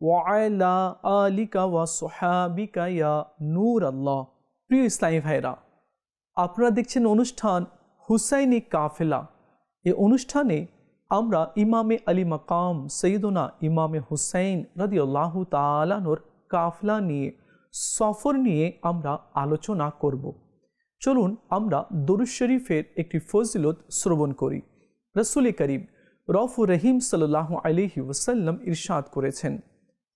ওয়াইলা আলিকা ওয়া সোহাবিকা ইয়া নূর আল্লাহ প্রিয় ইসলামী ভাইরা আপনারা দেখছেন অনুষ্ঠান হুসাইনি কাফেলা। এই অনুষ্ঠানে আমরা ইমামে আলী মাকাম সৈদনা ইমামে হুসাইন রদি আল্লাহ তালানোর কাফলা নিয়ে সফর নিয়ে আমরা আলোচনা করব। চলুন আমরা দরুজ শরীফের একটি ফজিলত শ্রবণ করি। রসুল করিম রফু রহিম সাল্লাহ আলিহি ওসাল্লাম ইরশাদ করেছেন।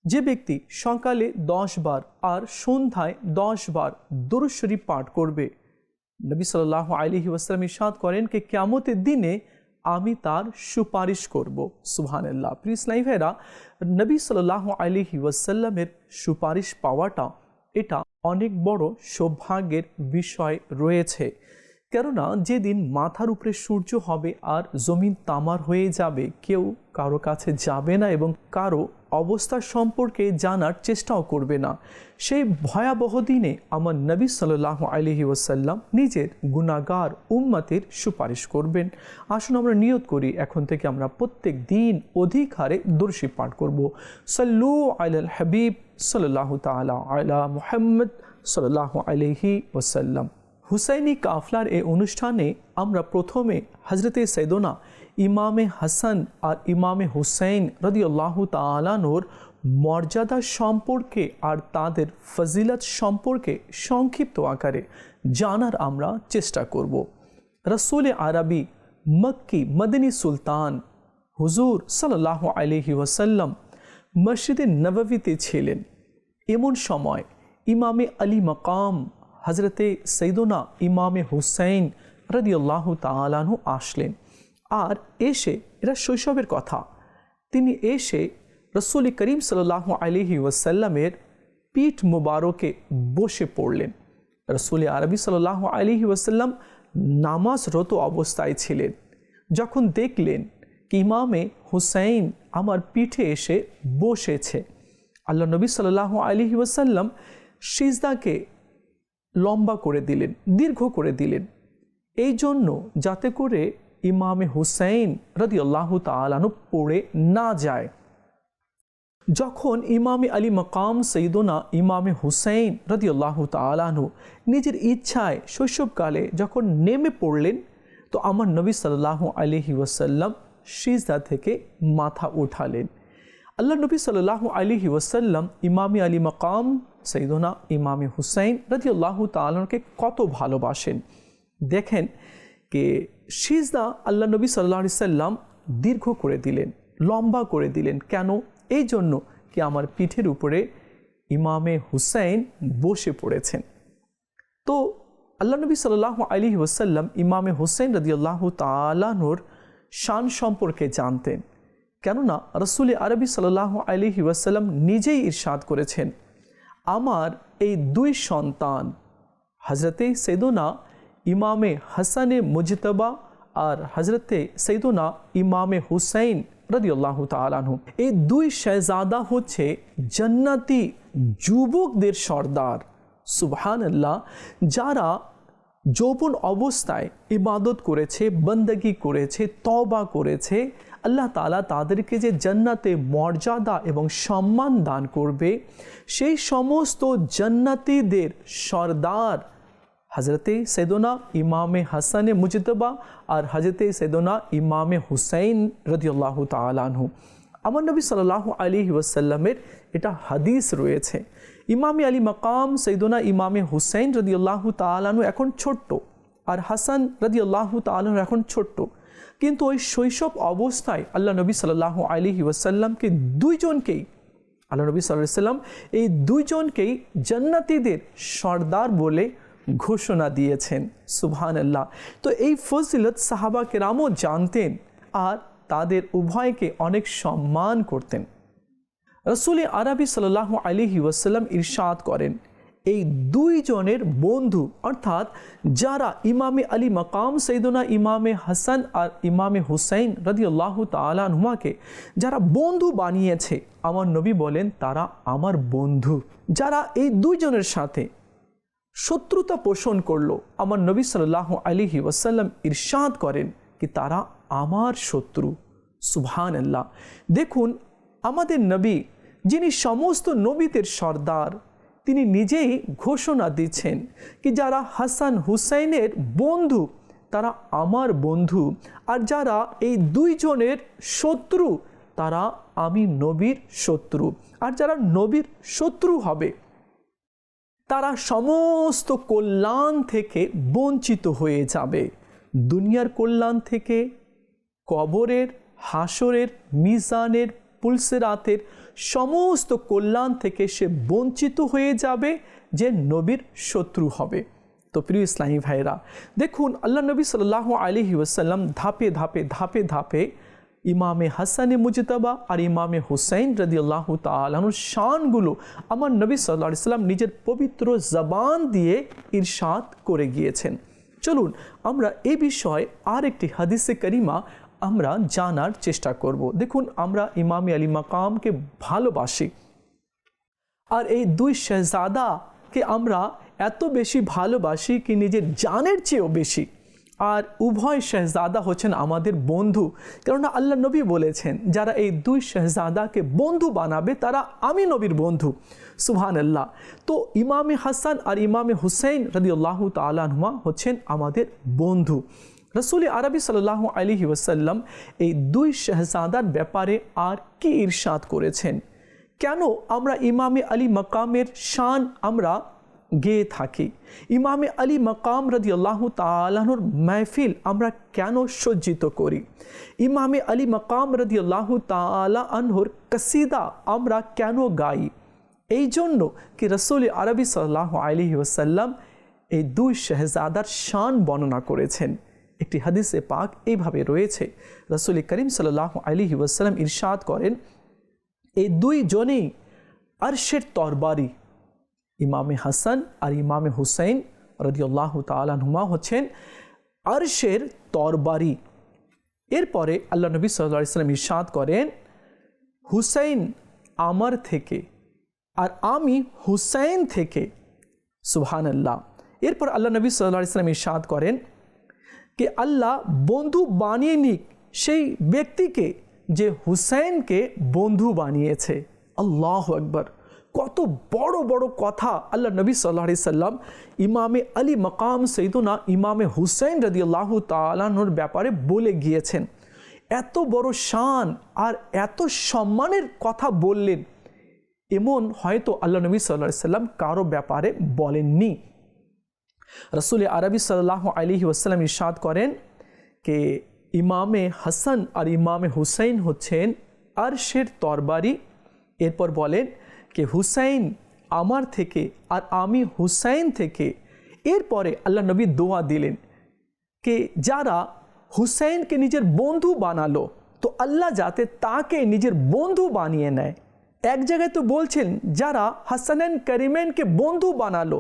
যে ব্যক্তি সকালে দশ বার আর সন্ধ্যায় দশ বার দরুদ শরীফ পাঠ করবে, নবী সাল্লাহ আলহি ওয়াসালাম ইসাদ করেন কে কেমতের দিনে আমি তার সুপারিশ করব। সুবহানাল্লাহ। প্রিয় ইসলামী ভাইরা নবী সাল্লাহ আলহি ওয়াসাল্লামের সুপারিশ পাওয়াটা, এটা অনেক বড় সৌভাগ্যের বিষয় রয়েছে। কেননা যেদিন মাথার উপরে সূর্য হবে আর জমিন তামার হয়ে যাবে, কেউ কারও কাছে যাবে না এবং কারও অবস্থা সম্পর্কে জানার চেষ্টাও করবে না। সেই ভয়াবহ দিনে আমার নবী সাল্লাহ আলহি ওসাল্লাম নিজের গুণাগার উম্মাতের সুপারিশ করবেন। আসুন আমরা নিয়ত করি, এখন থেকে আমরা প্রত্যেক দিন অধিক হারে দর্শী পাঠ করব। সাল্লু আল হাবিব সাল্লাহ তালা আলা মুহাম্মদ সাল্লাহ আলহি ওসাল্লাম হুসাইনি কাফলার এই অনুষ্ঠানে আমরা প্রথমে হজরতে সৈদনা ইমামে হাসান আর ইমামে হুসাইন রদিউল্লাহ তালানোর মর্যাদা সম্পর্কে আর তাদের ফজিলত সম্পর্কে সংক্ষিপ্ত আকারে জানার আমরা চেষ্টা করব। রসুল আরবি মক্কি মদিনী সুলতান হুজুর সাল্লাহ আলহি ওয়াসাল্লাম মসজিদে নববীতে ছিলেন। এমন সময় ইমামে আলী মকাম হজরতে সৈদনা ইমামে হুসাইন রদিউল্লাহ তালাহু আসলেন। আর এসে এরা শৈশবের কথা। তিনি এসে রসুল করিম সাল্লাহ আলহি ওয়াসাল্লামের পিঠ মুবারকে বসে পড়লেন। রসুল আরবি সাল্লাহ আলহি ওয়াসাল্লাম নামাজরত অবস্থায় ছিলেন। যখন দেখলেন ইমামে হুসাইন আমার পিঠে এসে বসেছে। আল্লাহ নবী সাল্লাহ আলহি ওয়াসাল্লাম সিজদাকে লম্বা করে দিলেন, দীর্ঘ করে দিলেন। এই জন্য যাতে করে ইমামে হুসাইন রদি আল্লাহ পড়ে না যায়। যখন ইমামে আলী মকাম সঈদোনা ইমামে হুসাইন রদি আল্লাহ নিজের ইচ্ছায় শৈশবকালে যখন নেমে পড়লেন, তো আমার নবী সাল্লাহ আলহি ওয়াসাল্লাম সিজদা থেকে মাথা উঠালেন। আল্লাহ নবী সাল্লাহ আলহি ওয়াসাল্লাম ইমামি আলী মকাম সৈদনা ইমামে হুসাইন রদি আল্লাহ তালকে কত ভালোবাসেন। দেখেন কে সিজদা আল্লাহ নবী সাল্লাহ সাল্লাম দীর্ঘ করে দিলেন, লম্বা করে দিলেন। কেন? এই জন্য কি আমার পিঠের উপরে ইমামে হুসাইন বসে পড়েছেন। তো আল্লাহ নবী সাল্লাহ আলী ওসাল্লাম ইমামে হুসাইন রদি আল্লাহ তালানোর শান সম্পর্কে জানতেন। কেননা রসুল আরবি সাল্লাহ আলহি ওয়াসাল্লাম নিজেই ইরশাদ করেছেন, আমার এই দুই সন্তান হজরতে সৈদুনা ইমামে হাসানে মুজতবা আর হজরতে সৈদুনা ইমামে হুসাইন রদিউল্লাহ তালানহু এই দুই শেহজাদা হচ্ছে জান্নাতি যুবকদের সর্দার সুবহান আল্লাহ যারা যৌবন অবস্থায় ইবাদত করেছে বন্দগি করেছে তবা করেছে আল্লাহ তালা তাদেরকে যে জান্নাতে মর্যাদা এবং সম্মান দান করবে সেই সমস্ত জান্নাতিদের সর্দার হজরতে সৈদনা ইমামে হাসানে মুজতবা আর হজরতে সৈদনা ইমামে হুসাইন রদিউল্লাহ তালাহু আমার নবী সাল্লাহ আলী ওয়াসাল্লামের এটা হাদিস রয়েছে। ইমামে আলী মকাম সৈদনা ইমামে হুসাইন রদিউল্লাহ তালানু এখন ছোট্ট আর হাসান রদিউল্লাহ তালাহু এখন ছোট্ট। কিন্তু ওই শৈশব অবস্থায় আল্লাহ নবী সাল্লাহ আলী ওয়াসাল্লামকে দুইজনকেই, আল্লাহ নবী সাল্লাম এই দুইজনকেই জান্নাতিদের সর্দার বলে ঘোষণা দিয়েছেন সুবহান আল্লাহ তো এই ফজিলত সাহাবা কেরামও জানতেন আর তাদের উভয়কে অনেক সম্মান করতেন। রসুল আরবি সাল্লাহ আলিহি ওয়াসাল্লাম ইরশাদ করেন, এই দুইজনের বন্ধু, অর্থাৎ যারা ইমামে আলী মকাম সৈদনা ইমামে হাসান আর ইমামে হুসাইন রদিউল্লাহ তালানহুমাকে যারা বন্ধু বানিয়েছে, আমার নবী বলেন তারা আমার বন্ধু। যারা এই দুইজনের সাথে শত্রুতা পোষণ করল। আমার নবী সাল্লাহ আলিহি ওয়াসাল্লাম ইরশাদ করেন কি তারা আমার শত্রু। সুবহান আল্লাহ দেখুন, আমাদের নবী, যিনি সমস্ত নবীদের সর্দার, তিনি নিজেই ঘোষণা দিচ্ছেন কি যারা হাসান হুসাইনের বন্ধু, তারা আমার বন্ধু। আর যারা এই দুইজনের শত্রু, তারা আমি নবীর শত্রু। আর যারা নবীর শত্রু হবে তারা সমস্ত কল্যাণ থেকে বঞ্চিত হয়ে যাবে। দুনিয়ার কল্যাণ থেকে, কবরের, হাসরের, মিজানের, পুলসেরাতের সমস্ত কল্যাণ থেকে সে বঞ্চিত হয়ে যাবে যে নবীর শত্রু হবে। তো প্রিয় ইসলামী ভাইরা দেখুন, আল্লাহ নবী সাল্লাহ আলহি ওসাল্লাম ধাপে ধাপে ধাপে ধাপে ইমামে হাসানে মুজতবা আর ইমামে হুসাইন রদি আল্লাহ তালুর শানগুলো আমার নবী সাল্লা সাল্লাম নিজের পবিত্র জবান দিয়ে ইরশাদ করে গিয়েছেন। চলুন আমরা এ বিষয়ে আর একটি হাদিসে করিমা আমরা জানার চেষ্টা করব। দেখুন, আমরা ইমামে আলী মাকামকে ভালোবাসি। আর এই দুই শেহজাদাকে আমরা এত বেশি ভালোবাসি কি নিজের জানের চেয়েও বেশি। আর উভয় শেহজাদা হচ্ছেন আমাদের বন্ধু। কেননা আল্লাহ নবী বলেছেন, যারা এই দুই শেহজাদাকে বন্ধু বানাবে, তারা আমি নবীর বন্ধু। সুহান আল্লাহ তো ইমামে হাসান আর ইমামে হুসেন রদি আল্লাহ তালাহুমা হচ্ছেন আমাদের বন্ধু। রসুল আরবি সাল্লাহ আলী ওসাল্লাম এই দুই শেহজাদার ব্যাপারে আর কি ইরশাদ করেছেন? কেন আমরা ইমামে আলী মকামের শান আমরা গেয়ে থাকি। ইমামে আলী মকাম রদি আল্লাহ তালাহর মাহফিল আমরা কেন সজ্জিত করি? ইমামে আলী মকাম রদি আল্লাহ তালা আনহর কসিদা আমরা কেন গাই? এই জন্য কি রসুল আরবি সাল্লাহ আলহি ওসাল্লাম এই দুই শেহজাদার শান বর্ণনা করেছেন। একটি হাদিসে পাক এইভাবে রয়েছে, রসুল করিম সাল্লাহ আলহি ওসাল্লাম ইরশাদ করেন, এই দুই জনেই আরশের তরবারি ইমামে হাসান আর ইমামে হুসাইন রদিউল্লাহ তালহুমা হচ্ছেন আরশের তরবারি। এরপরে আল্লাহ নবী সাল্লাহ ইসলাম ইরশাদ করেন, হুসাইন আমার থেকে আর আমি হুসাইন থেকে সুবহান আল্লাহ এরপর আল্লাহ নবী সাল্লাহ ইসলাম ইরশাদ করেন কি আল্লাহ বন্ধু বানিয়ে নিক সেই ব্যক্তিকে যে হুসাইনকে বন্ধু বানিয়েছে। আল্লাহ একবার কত বড় বড় কথা আল্লাহ নবী সাল্লাহ সাল্লাম ইমামে আলী মকাম সৈদুনা ইমামে হুসাইন রদি আল্লাহ তালানোর ব্যাপারে বলে গিয়েছেন। এত বড় শান আর এত সম্মানের কথা বললেন, এমন হয়তো আল্লাহ নবী সাল্লাহ সাল্লাম কারও ব্যাপারে বলেননি। রসুল আরবি সাল্লাহ আলহি ওসাল্লাম ইরশাদ করেন কে ইমামে হাসান আর ইমামে হুসাইন হচ্ছেন আরশের তরবারি। এরপর বলেন কে হুসাইন আমার থেকে আর আমি হুসাইন থেকে। এরপরে আল্লাহ নবী দোয়া দিলেন কে যারা হুসাইনকে নিজের বন্ধু বানালো, তো আল্লাহ যাতে তাকে নিজের বন্ধু বানিয়ে নেয়। এক জায়গায় তো বলছেন, যারা হাসানান করিমেনকে বন্ধু বানালো,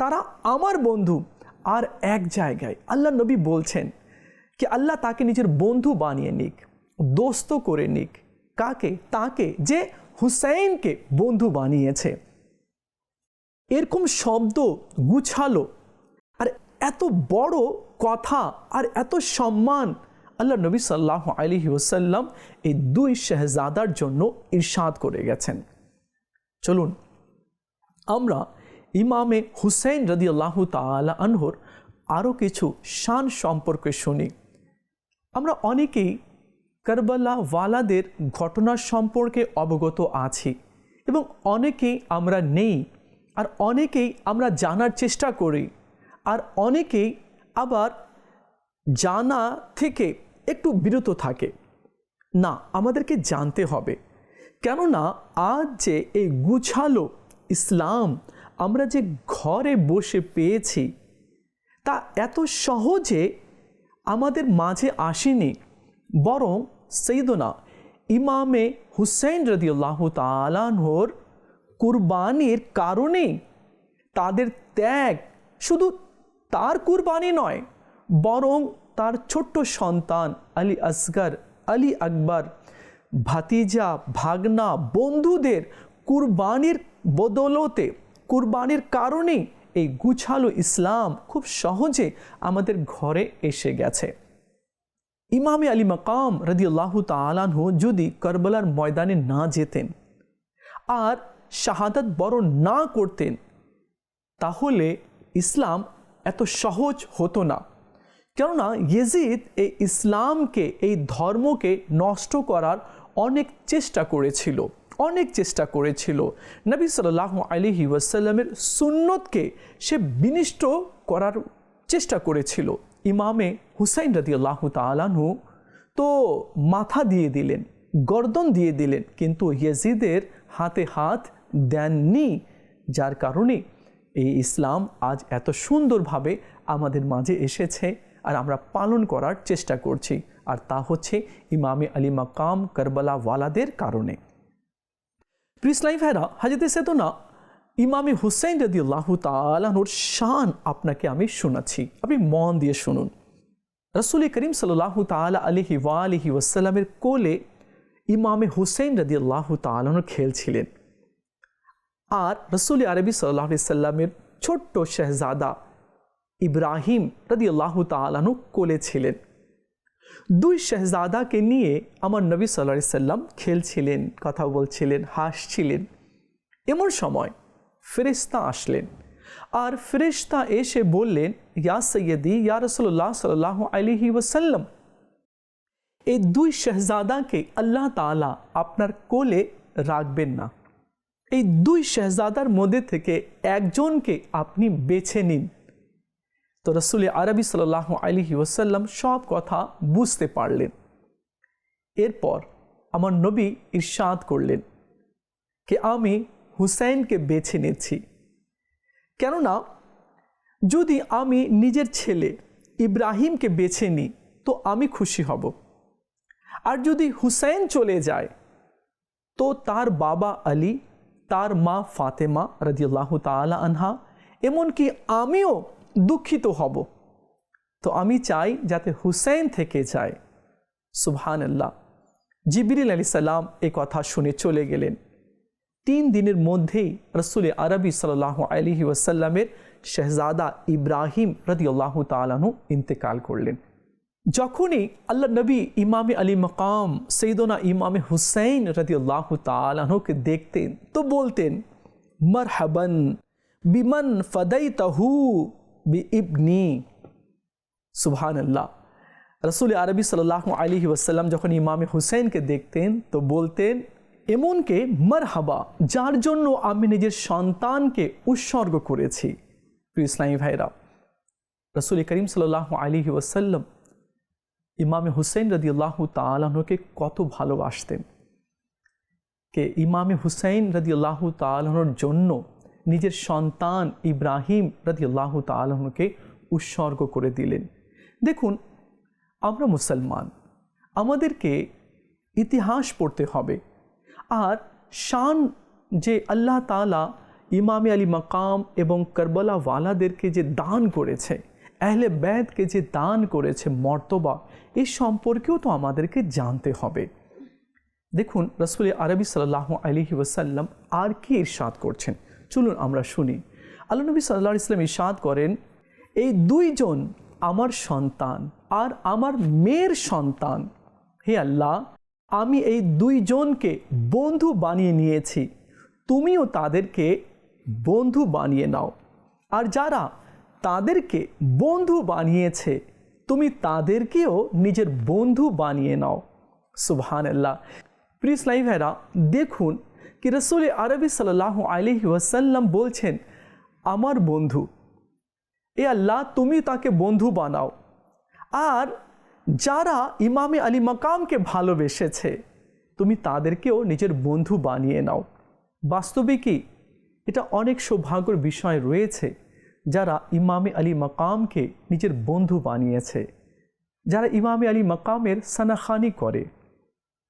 তারা আমার বন্ধু। আর এক জায়গায় আল্লাহ নবী বলছেন কি আল্লাহ তাকে নিজের বন্ধু বানিয়ে নিক, দোস্ত করে নিক। কাকে? তাকে, যে হুসাইনকে বন্ধু বানিয়েছে। এরকম শব্দ গুছালো, আর এত বড় কথা আর এত সম্মান আল্লাহ নবী সাল্লাহ আলহি ওসাল্লাম এই দুই শেহজাদার জন্য ইরশাদ করে গেছেন। চলুন, আমরা ইমামে হুসেন রদি আল্লাহ তালা আনহর আরও কিছু শান সম্পর্কে শুনি। আমরা অনেকেই কারবালা ওয়ালাদের ঘটনা সম্পর্কে অবগত আছি এবং অনেকেই আমরা নেই আর অনেকেই আমরা জানার চেষ্টা করি আর অনেকেই আবার জানা থেকে একটু বিরত থাকে। না, আমাদেরকে জানতে হবে। কেননা আজ যে এই গুছালো ইসলাম আমরা যে ঘরে বসে পেয়েছি, তা এত সহজে আমাদের মাঝে আসেনি। বরং সেইদনা ইমামে হুসেন রদিউল্লাহ তালানহর কুরবানির কারণে তাদের ত্যাগ শুধু তার কুরবানি নয়, বরং তার ছোট্ট সন্তান আলী আসগর, আলী আকবর, ভাতিজা, ভাগনা, বন্ধুদের কুরবানির বদলতে, কুরবানির কারণে এই গুছালো ইসলাম খুব সহজে আমাদের ঘরে এসে গেছে। ইমামে আলী মাকাম রদিউল্লাহ তালানহু যদি করবলার ময়দানে না যেতেন আর শাহাদাত বরণ না করতেন, তাহলে ইসলাম এত সহজ হতো না। কেননা ইয়েজিদ এই ইসলামকে, এই ধর্মকে নষ্ট করার অনেক চেষ্টা করেছিল, অনেক চেষ্টা করেছিল। নবী সাল্লাহ আলিহি ওয়াসাল্লামের সুন্নতকে সে বিনিষ্ট করার চেষ্টা করেছিল। ইমামে হুসাইন রদি আল্লাহ তালানহু তো মাথা দিয়ে দিলেন, গর্দন দিয়ে দিলেন, কিন্তু ইয়েজিদের হাতে হাত দেননি, যার কারণে এই ইসলাম আজ এত সুন্দরভাবে আমাদের মাঝে এসেছে আর আমরা পালন করার চেষ্টা করছি। আর তা হচ্ছে ইমামে আলী মাকাম করবলা ওয়ালাদের কারণে। প্রিসলাই ভাইরা, হাজিতে সে তো না ইমামে হুসাইন রদি আল্লাহ তালানোর শান আপনাকে আমি শোনাচ্ছি। আপনি মন দিয়ে শুনুন। রসুল করিম সাল্লাহ তালা আলহি ওয়ালিহি ওয়াসাল্লামের কোলে ইমামে হুসেন রদি আল্লাহ তালানোর খেলছিলেন। আর রসুল আরবি সাল্লাহ সাল্লামের ছোট্ট শেহজাদা ইব্রাহিম রদি আল্লাহ তালানু কোলে ছিলেন। দুই শেহজাদাকে নিয়ে আমার নবী সাল্লা সাল্লাম খেলছিলেন, কথা বলছিলেন, হাসছিলেন। এমন সময় ফেরিস্তা আসলেন। আর ফেরিস্তা এসে বললেন, ইয়া সৈয়দি ইয়া রসল্লাহ সাল্লাহ আলিহি ওসাল্লাম এই দুই শেহজাদাকে আল্লাহ তালা আপনার কোলে রাখবেন না। এই দুই শেহজাদার মধ্যে থেকে একজনকে আপনি বেছে নিন। তো রসুল আরবি সাল্লাহ আলিহি ওসাল্লাম সব কথা বুঝতে পারলেন। এরপর আমার নবী ইরশাদ করলেন যে আমি হুসাইনকে বেছে নিচ্ছি কেননা যদি আমি নিজের ছেলে ইব্রাহিমকে বেছে নিই, তো আমি খুশি হব। আর যদি হুসাইন চলে যায়, তো তার বাবা আলী, তার মা ফাতেমা রদিয়াল্লাহ তালা আনহা, এমনকি আমিও দুঃখিত হব। তো আমি চাই যাতে হুসাইন থেকে যায়। সুবহান আল্লাহ জিবিরিল আলি সাল্লাম এ কথা শুনে চলে গেলেন। তিন দিনের মধ্যেই রসুল আরবি সাল্লাহ আলহি ওয়াসাল্লামের শেহজাদা ইব্রাহিম রদিউল্লাহ তালাহু ইন্তেকাল করলেন। যখনই আল্লাহ নবী ইমামে আলী মকাম সৈদনা ইমামে হুসাইন রদিউল্লাহ তালাহুকে দেখতেন তো বলতেন, মরহবন বিমন ফদই তাহু বি ইবনি সুবহান আল্লাহ রসুল আরবি সাল্লাহ আলী ওয়াসাল্লাম যখন ইমামে হুসেনকে দেখতেন তো বলতেন এমনকে মারহাবা, যার জন্য আমি নিজের সন্তানকে উৎসর্গ করেছি। ইসলামী ভাইরা রসুল করিম সাল্লাহ আলী ওয়াসাল্লাম ইমামে হুসেন রদি আল্লাহ তালকে কত ভালোবাসতেন। কে ইমামে হুসাইন রদি আল্লাহ জন্য নিজের সন্তান ইব্রাহিম রদি আল্লাহ তালহকে উৎসর্গ করে দিলেন। দেখুন, আমরা মুসলমান, আমাদেরকে ইতিহাস পড়তে হবে। আর শান যে আল্লাহ তালা ইমামে আলী মাকাম এবং করবলা ওয়ালাদেরকে যে দান করেছে, আহলে ব্যাদকে যে দান করেছে, মর্তবা এই সম্পর্কেও তো আমাদেরকে জানতে হবে। দেখুন, রসুল আরবি সাল্লাহ আলহি ওসাল্লাম আর কি ইরশাদ করছেন? চলুন আমরা শুনি। আল্লাহ নবী সাল্লাহ ইসলাম ইরশাদ করেন, এই দুইজন আমার সন্তান আর আমার মেয়ের সন্তান, হে আল্লাহ আমি এই দুইজনকে বন্ধু বানিয়ে নিয়েছি। তুমিও তাদেরকে বন্ধু বানিয়ে নাও। আর যারা তাদেরকে বন্ধু বানিয়েছে, তুমি তাদেরকেও নিজের বন্ধু বানিয়ে নাও। সুবহান আল্লাহ প্রিস ভাইরা, দেখুন কি রসুল আরবি সাল্লাহ আলহি ওয়াসাল্লাম বলছেন, আমার বন্ধু, এ আল্লাহ, তুমি তাকে বন্ধু বানাও। আর যারা ইমামে আলী মাকামকে ভালোবেসেছে, তুমি তাদেরকেও নিজের বন্ধু বানিয়ে নাও। বাস্তবে কি? এটা অনেক সৌভাগ্যর বিষয় রয়েছে যারা ইমামে আলী মাকামকে নিজের বন্ধু বানিয়েছে। যারা ইমামে আলী মাকামের সানাখানি করে,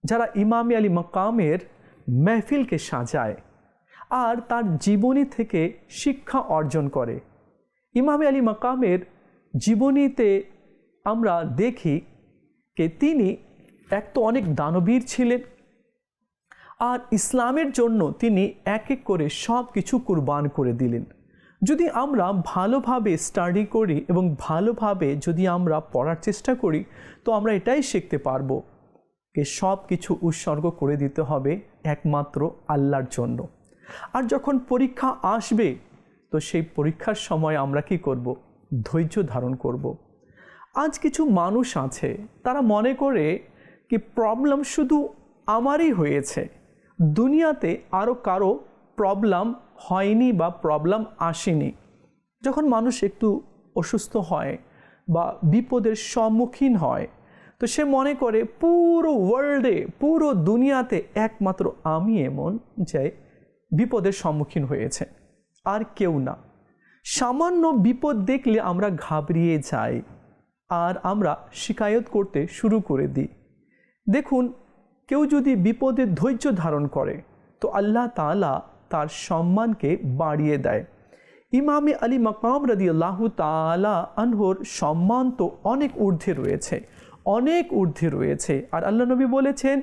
যারা ইমামে আলী মকামের মেহফিলকে সাজায় আর তার জীবনী থেকে শিক্ষা অর্জন করে। ইমামে আলী মকামের জীবনীতে আমরা দেখি যে তিনি এক তো অনেক দানবীর ছিলেন আর ইসলামের জন্য তিনি এক এক করে সব কিছু কুরবান করে দিলেন। যদি আমরা ভালোভাবে স্টাডি করি এবং ভালোভাবে যদি আমরা পড়ার চেষ্টা করি, তো আমরা এটাই শিখতে পারব যে সব কিছু উৎসর্গ করে দিতে হবে একমাত্র আল্লাহর জন্য। আর যখন পরীক্ষা আসবে, তো সেই পরীক্ষার সময় আমরা কি করব? ধৈর্য ধারণ করব। আজ কিছু মানুষ আছে, তারা মনে করে কি প্রবলেম শুধু আমারই হয়েছে। দুনিয়াতে আরও কারও প্রবলেম হয়নি বা প্রবলেম আসেনি। যখন মানুষ একটু অসুস্থ হয় বা বিপদের সম্মুখীন হয়, তো সে মনে করে পুরো ওয়ার্ল্ডে পুরো দুনিয়াতে একমাত্র আমি এমন যে বিপদের সম্মুখীন হয়েছে, আর কেউ না। সামান্য বিপদ দেখলে আমরা ঘাবড়িয়ে যাই। আর আমরা শিকায়ত করতে শুরু করে দিই। দেখুন, কেউ যদি বিপদে ধৈর্য ধারণ করে, তো আল্লাহ তালা তার সম্মানকে বাড়িয়ে দেয়। ইমামে আলী মকাম রদি আল্লাহ তালা আনহর সম্মান তো অনেক ঊর্ধ্বে রয়েছে, অনেক ঊর্ধ্বে রয়েছে। আর আল্লাহ নবী বলেছেন,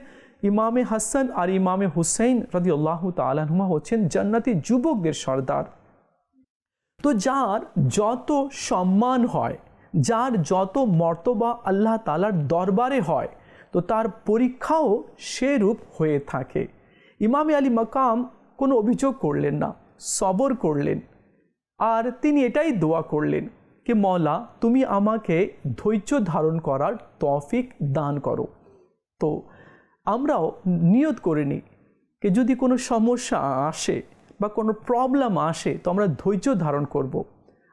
ইমামে হাসান আর ইমামে হুসাইন রদি আল্লাহ তালাহুমা হচ্ছেন জান্নাতি যুবকদের সর্দার। তো যার যত সম্মান হয় যার যত মর্তবা আল্লাহ তালার দরবারে হয়, তো তার পরীক্ষাও সেরূপ হয়ে থাকে। ইমামে আলী মাকাম কোনো অভিযোগ করলেন না, সবর করলেন। আর তিনি এটাই দোয়া করলেন যে মলা তুমি আমাকে ধৈর্য ধারণ করার তফিক দান করো। তো আমরাও নিয়ত করে নিই যে যদি কোনো সমস্যা আসে বা কোনো প্রবলেম আসে, তো আমরা ধৈর্য ধারণ করব।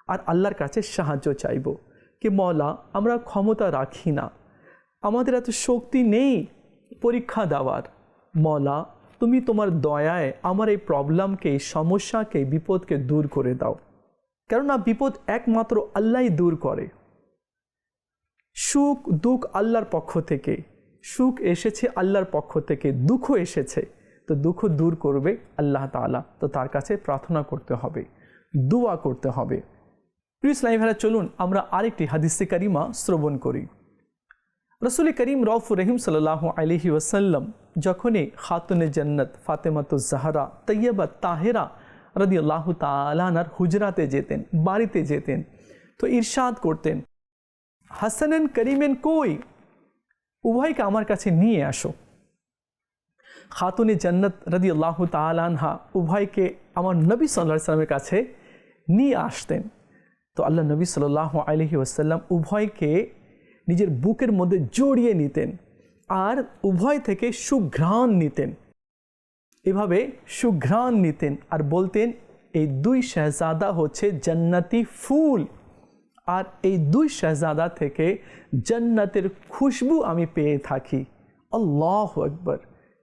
আর আল্লাহর কাছে সাহায্য চাইব। কি মলা আমরা ক্ষমতা রাখি না। আমাদের এত শক্তি নেই পরীক্ষা দেওয়ার। মলা তুমি তোমার দয়ায় আমার এই প্রবলেমকে সমস্যাকে, বিপদকে দূর করে দাও। কেননা বিপদ একমাত্র আল্লাহই দূর করে। সুখ, দুঃখ আল্লাহর পক্ষ থেকে। সুখ এসেছে আল্লাহর পক্ষ থেকে, দুঃখ এসেছে। তো দুঃখ দূর করবে আল্লাহ তালা তো তার কাছে প্রার্থনা করতে হবে, দোয়া করতে হবে। প্রিয় ইসলামী ভাইরা, চলুন আমরা আরেকটি হাদিসে কারিমা শ্রবণ করি। রসুল করিম রফ রহিম সাল্লাহ আলহি ওসাল্লাম যখনই খাতুনে জন্নত, ফাতেমাতু জাহারা তৈয়বা তাহেরা রদি আল্লাহ তালানার হুজরাতে যেতেন, বাড়িতে যেতেন, তো ইরশাদ করতেন, হাসানেন করিমেন কই? উভয়কে আমার কাছে নিয়ে আসো। খাতুনে জন্নত রদি আল্লাহ তালানহা উভয়কে আমার নবী সাল্লাহ সাল্লামের কাছে নিয়ে আসতেন। তো আল্লাহ নবী সাল্লাহ আলহি ওসাল্লাম উভয়কে নিজের বুকের মধ্যে জড়িয়ে নিতেন আর উভয় থেকে সুঘ্রাণ নিতেন। এভাবে সুঘ্রাণ নিতেন আর বলতেন, এই দুই শাহজাদা হচ্ছে জান্নাতি ফুল আর এই দুই শাহজাদা থেকে জান্নাতের খুশবু আমি পেয়ে থাকি। আল্লাহ আকবর।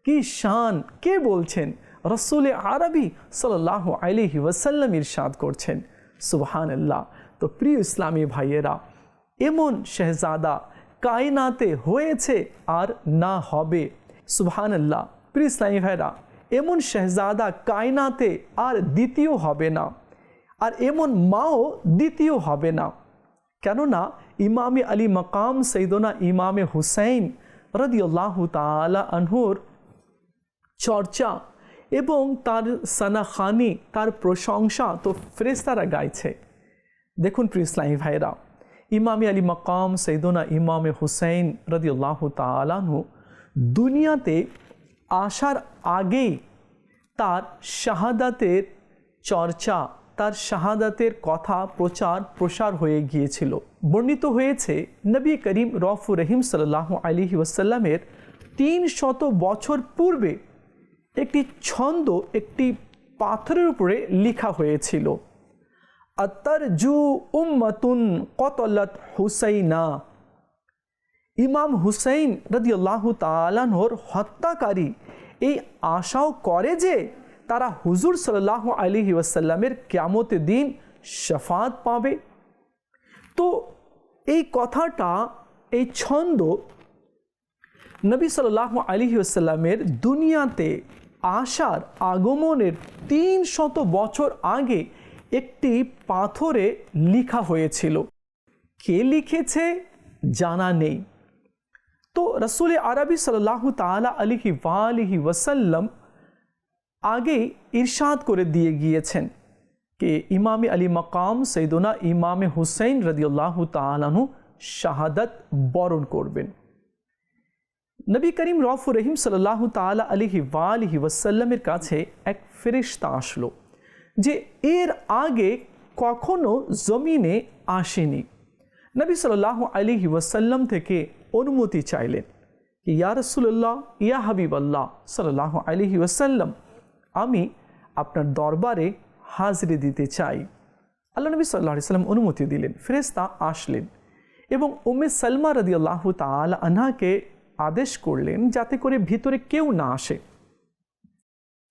কি শান! কে বলছেন? রসুল আরবি সাল্লাহ আলিহি ওয়াসাল্লাম ইরশাদ করছেন। সুবহান আল্লাহ তো প্রিয় ইসলামী ভাইয়েরা, এমন শেহজাদা কায়নাতে হয়েছে আর না হবে। সুবহান আল্লাহ প্রিয় ইসলামী ভাইরা এমন শেহজাদা কায়নাতে আর দ্বিতীয় হবে না। আর এমন মাও দ্বিতীয় হবে না। কেননা ইমামে আলী মকাম সৈদনা ইমামে হুসাইন রদিউল্লাহ তালা আনহুর চর্চা এবং তার সানাখানি তার প্রশংসা তো ফ্রেস্তারা গাইছে। দেখুন প্রিয় ইসলামী ভাইরা ইমামে আলী মকাম সৈদনা ইমামে হুসাইন রদিউল্লাহ তালানহু দুনিয়াতে আসার আগেই তার শাহাদাতের চর্চা, তার শাহাদাতের কথা প্রচার, প্রসার হয়ে গিয়েছিল। বর্ণিত হয়েছে, নবী করিম রফু রহিম সাল্লাহ আলিহি ওয়াসাল্লামের তিন শত বছর পূর্বে একটি ছন্দ, একটি পাথরের উপরে লেখা হয়েছিল। আত্মার জু উম্মাতুন কতলত হুসাইনা। ইমাম হুসাইন রদিয়াল্লাহ তালানহর হত্যাকারী এই আশাও করে যে তারা হুজুর সাল্লাহ আলী ওয়াসাল্লামের ক্যামতে দিন শফাত পাবে। তো এই কথাটা, এই ছন্দ নবী সাল্লাহ আলী আসাল্লামের দুনিয়াতে আসার আগমনের তিন শত বছর আগে একটি পাথরে লিখা হয়েছিল। কে লিখেছে জানা নেই। তো রসুল আরবি সাল্লাহ তালা আলিহি ওয়ালিহি ওয়াসাল্লাম আগেই ইরশাদ করে দিয়ে গিয়েছেন কে ইমামে আলী মকাম সৈদুনা ইমামে হুসেন রদিউল্লাহ তালাহু শাহাদাত বরণ করবেন। নবী করিম রফু রহিম সাল্লাহ তালা আলিহি ওয়ালিহি ওয়াসাল্লামের কাছে এক ফেরিস্তা আসলো। যে এর আগে কখনো জমিনে আসেনি। নবী সাল্লাহ আলিহি ওয়াসাল্লাম থেকে অনুমতি চাইলেন ইয়া রসুল্লাহ ইয়া হাবিবাল্লাহ সাল্লাহ আলিহি ওয়াসাল্লাম, আমি আপনার দরবারে হাজরি দিতে চাই। আল্লাহ নবী সাল্লাহ সাল্লাম অনুমতি দিলেন ফেরেস্তা আসলেন এবং উমে সালমা রদি আল্লাহ তাল আনহাকে আদেশ করলেন যাতে করে ভিতরে কেউ না আসে।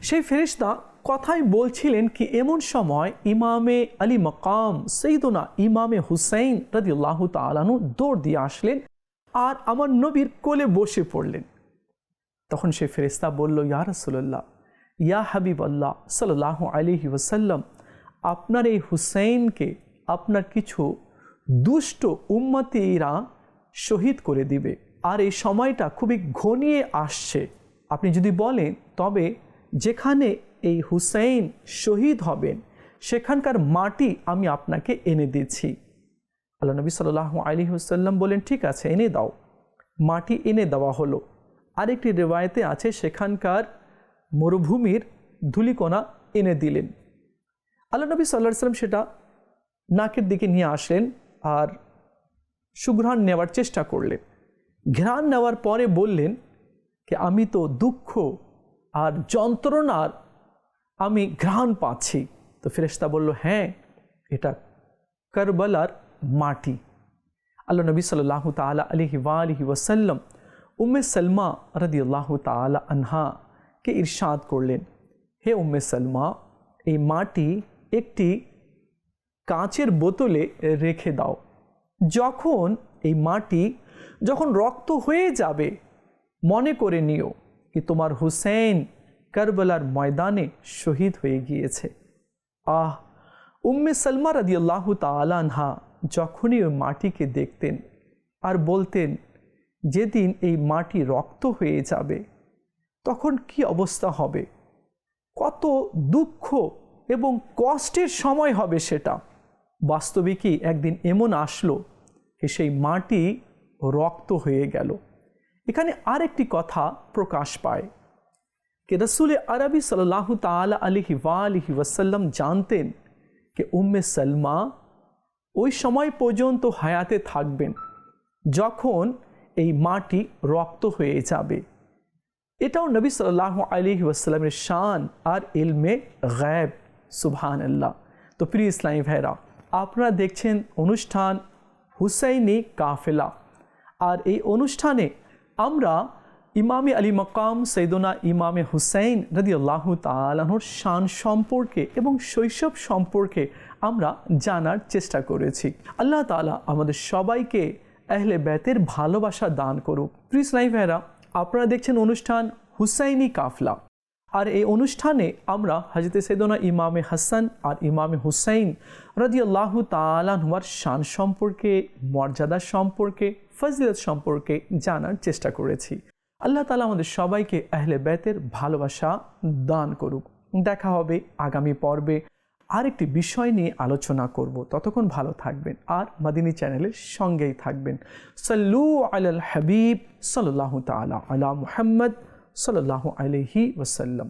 সেই ফেরিস্তা কথাই বলছিলেন কি, এমন সময় ইমামে আলী মকাম সৈদনা ইমামে হুসাইন রদি আল্লাহ তালানু দৌড় দিয়ে আসলেন আর আমার নবীর কোলে বসে পড়লেন। তখন সে ফেরিস্তা বলল, ইয়া রসুল্লাহ ইয়া হাবিব আল্লাহ সাল্লাহ আলিহি ওসাল্লাম আপনার এই হুসাইনকে আপনার কিছু দুষ্ট উম্মতিরা শহীদ করে দিবে। আর এই সময়টা খুবই ঘনিয়ে আসছে। আপনি যদি বলেন, তবে যেখানে এই হুসাইন শহীদ হবেন, সেখানকার মাটি আমি আপনাকে এনে দিচ্ছি আল্লাহ নবী সাল্লাহ আলী হুসাল্লাম বলেন, ঠিক আছে, এনে দাও। মাটি এনে দেওয়া হলো। আরেকটি রেওয়ায়তে আছে, সেখানকার মরুভূমির ধুলিকণা এনে দিলেন। আল্লাহ নবী সাল্লাহ সাল্লাম সেটা নাকের দিকে নিয়ে আসলেন আর সুঘ্রাণ নেওয়ার চেষ্টা করলেন। ঘ্রাণ নেওয়ার পরে বললেন যে আমি তো দুঃখ আর যন্ত্রণার আমি ঘ্রাণ পাচ্ছি। তো ফেরেস্তা বলল হ্যাঁ এটা কারবালার মাটি। আল্লাহ নবী সাল্লাহ তালা আলহি ওয়ালিহি ওয়াসাল্লাম উম্মে সালমা রদি আল্লাহ তালা আনহাকে ইরশাদ করলেন, হে উম্মে সালমা, এই মাটি একটি কাঁচের বোতলে রেখে দাও। যখন এই মাটি যখন রক্ত হয়ে যাবে, মনে করে নিও। কি তোমার হুসেন কারবালার ময়দানে শহীদ হয়ে গিয়েছে? আহ, উম্মে সালমা রাদি আল্লাহ তালানহা যখনই ওই মাটিকে দেখতেন আর বলতেন, যেদিন এই মাটি রক্ত হয়ে যাবে, তখন কি অবস্থা হবে? কত দুঃখ এবং কষ্টের সময় হবে সেটা। বাস্তবিকই একদিন এমন আসলো সেই মাটি রক্ত হয়ে গেল। এখানে আরেকটি কথা প্রকাশ পায় কে রসুল আরবি সাল্লাহ তালা আলিহি ওয়ালিহি ওয়াসাল্লাম জানতেন যে উম্মে সালমা ওই সময় পর্যন্ত হায়াতে থাকবেন যখন এই মাটি রক্ত হয়ে যাবে। এটাও নবী সাল্লাহ আলিহি ওয়াসাল্লামের শান আর ইলমে গায়েব সুবহান আল্লাহ তো প্রিয় ইসলামী ভাইরা আপনারা দেখছেন অনুষ্ঠান হুসাইনি কাফেলা। আর এই অনুষ্ঠানে আমরা ইমামে আলী মকাম সৈদনা ইমামে হুসাইন রদি আল্লাহ তালাহর শান সম্পর্কে এবং শৈশব সম্পর্কে আমরা জানার চেষ্টা করেছি। আল্লাহ তালা আমাদের সবাইকে আহলে ব্যাতের ভালোবাসা দান করুক। প্রিস ভাইরা আপনারা দেখছেন অনুষ্ঠান হুসাইনি কাফলা। আর এই অনুষ্ঠানে আমরা হাজরতে সৈদনা ইমামে হাসান আর ইমামে হুসাইন রদি আল্লাহ তালানহুয়ার শান সম্পর্কে, মর্যাদা সম্পর্কে ফজিলত সম্পর্কে জানার চেষ্টা করেছি। আল্লাহ তালা আমাদের সবাইকে আহলে বেতের ভালোবাসা দান করুক। দেখা হবে আগামী পর্বে আরেকটি বিষয় নিয়ে আলোচনা করব। ততক্ষণ ভালো থাকবেন আর মাদিনী চ্যানেলের সঙ্গেই থাকবেন। সাল্লু আল হাবিব সাল্লাহ তালা আলা মুহাম্মদ সাল্লাহ আলহি ওসাল্লাম